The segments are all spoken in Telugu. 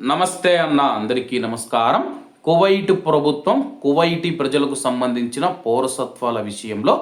నమస్తే అన్న అందరికీ నమస్కారం. కువైట్ ప్రభుత్వం కువైటీ ప్రజలకు సంబంధించిన పౌరసత్వాల విషయంలో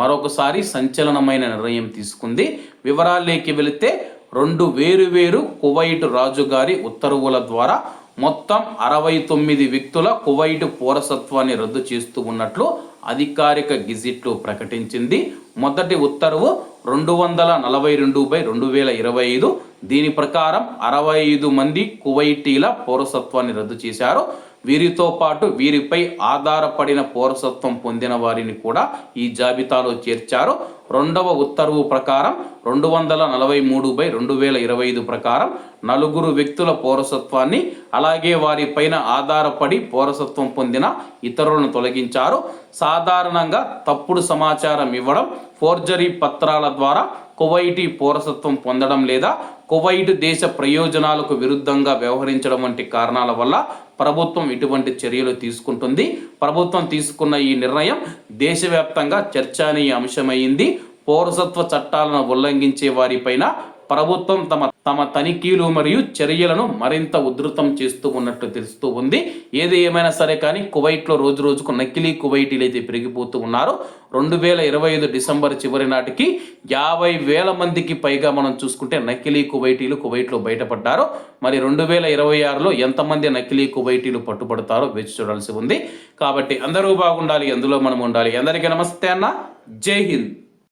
మరొకసారి సంచలనమైన నిర్ణయం తీసుకుంది. వివరాల్లోకి వెళితే రెండు వేరు వేరు కువైట్ రాజుగారి ఉత్తర్వుల ద్వారా మొత్తం అరవై తొమ్మిది వ్యక్తుల కువైట్ పౌరసత్వాన్ని రద్దు చేస్తూ ఉన్నట్లు అధికారిక గిజిట్లు ప్రకటించింది. మొదటి ఉత్తర్వు రెండు వందల నలభై రెండు బై రెండు వేల ఇరవై ఐదు. దీని ప్రకారం అరవై ఐదు మంది కువైటీల పౌరసత్వాన్ని రద్దు చేశారు. వీరితో పాటు వీరిపై ఆధారపడిన పౌరసత్వం పొందిన వారిని కూడా ఈ జాబితాలో చేర్చారు. రెండవ ఉత్తర్వు ప్రకారం రెండు వందల నలభై మూడు బై రెండు వేల ఇరవై ఐదు ప్రకారం నలుగురు వ్యక్తుల పౌరసత్వాన్ని అలాగే వారిపైన ఆధారపడి పౌరసత్వం పొందిన ఇతరులను తొలగించారు. సాధారణంగా తప్పుడు సమాచారం ఇవ్వడం ఫోర్జరీ పత్రాల ద్వారా కువైటీ పౌరసత్వం పొందడం లేదా కువైట్ దేశ ప్రయోజనాలకు విరుద్ధంగా వ్యవహరించడం వంటి కారణాల వల్ల ప్రభుత్వం ఇటువంటి చర్యలు తీసుకుంటుంది. ప్రభుత్వం తీసుకున్న ఈ నిర్ణయం దేశవ్యాప్తంగా చర్చనీయ అంశమైంది పౌరసత్వ చట్టాలను ఉల్లంఘించే వారిపైన ప్రభుత్వం తమ తమ తనిఖీలు మరియు చర్యలను మరింత ఉధృతం చేస్తూ ఉన్నట్లు తెలుస్తూ ఉంది. ఏది ఏమైనా సరే కానీ కువైట్లో రోజు రోజుకు నకిలీ కువైటీలు అయితే పెరిగిపోతూ ఉన్నారు. రెండు వేల ఇరవై ఐదు డిసెంబర్ చివరి నాటికి యాభై వేల మందికి పైగా మనం చూసుకుంటే నకిలీ కువైటీలు కువైట్లో బయటపడ్డారు. మరి రెండు వేల ఇరవై ఆరులో ఎంతమంది నకిలీ కువైటీలు పట్టుబడతారో వేచి చూడాల్సి ఉంది. కాబట్టి అందరూ బాగుండాలి అందులో మనం ఉండాలి అందరికీ నమస్తే అన్న. జై హింద్.